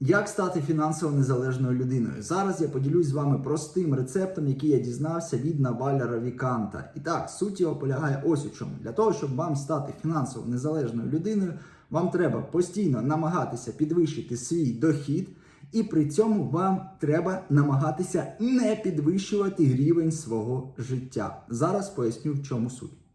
Як стати фінансово незалежною людиною? Зараз я поділюсь з вами простим рецептом, який я дізнався від Наваля Равіканта. І так, суть його полягає ось у чому. Для того, щоб вам стати фінансово незалежною людиною, вам треба постійно намагатися підвищити свій дохід, і при цьому вам треба намагатися не підвищувати рівень свого життя. Зараз поясню, в чому суть.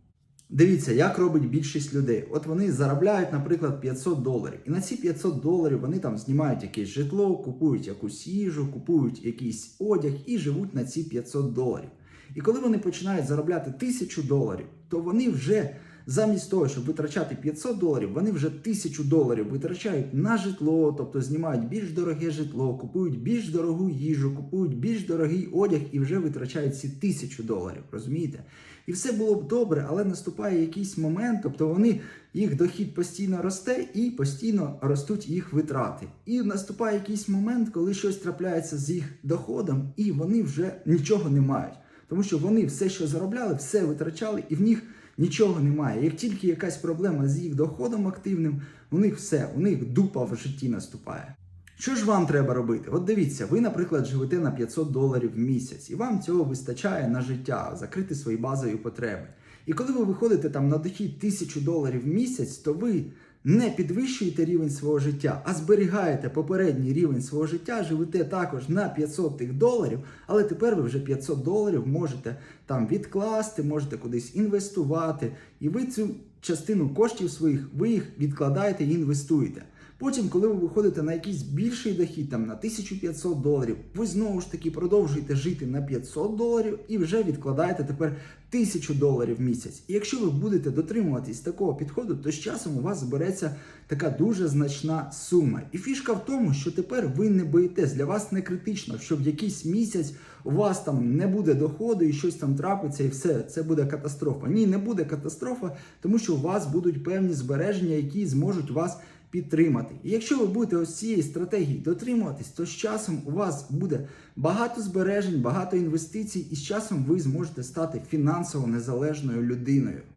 Дивіться, як робить більшість людей. От вони заробляють, наприклад, 500 доларів. І на ці 500 доларів вони там знімають якесь житло, купують якусь їжу, купують якийсь одяг і живуть на ці 500 доларів. І коли вони починають заробляти 1000 доларів, то вони вже замість того, щоб витрачати 500 доларів, вони вже 1000 доларів витрачають на житло, тобто знімають більш дороге житло, купують більш дорогу їжу, купують більш дорогий одяг і вже витрачають ці 1000 доларів. Розумієте? І все було б добре, але наступає якийсь момент, тобто вони їх дохід постійно росте і постійно ростуть їх витрати. І наступає якийсь момент, коли щось трапляється з їх доходом, і вони вже нічого не мають. Тому що вони все, що заробляли, все витрачали, і в них нічого немає. Як тільки якась проблема з їх доходом активним, у них все, у них дупа в житті наступає. Що ж вам треба робити? От дивіться, ви, наприклад, живете на 500 доларів в місяць, і вам цього вистачає на життя, закрити свої базові потреби. І коли ви виходите там на дохід 1000 доларів в місяць, то ви не підвищуєте рівень свого життя, а зберігаєте попередній рівень свого життя, живете також на 500 тих доларів, але тепер ви вже 500 доларів можете там відкласти, можете кудись інвестувати, і ви цю частину коштів своїх ви їх відкладаєте і інвестуєте. Потім, коли ви виходите на якийсь більший дохід, там на 1500 доларів, ви знову ж таки продовжуєте жити на 500 доларів і вже відкладаєте тепер 1000 доларів в місяць. І якщо ви будете дотримуватись такого підходу, то з часом у вас збереться така дуже значна сума. І фішка в тому, що тепер ви не боїтесь, для вас не критично, що в якийсь місяць у вас там не буде доходу і щось там трапиться, і все, це буде катастрофа. Ні, не буде катастрофа, тому що у вас будуть певні збереження, які зможуть вас підтримати. І якщо ви будете ось цієї стратегії дотримуватись, то з часом у вас буде багато збережень, багато інвестицій, і з часом ви зможете стати фінансово незалежною людиною.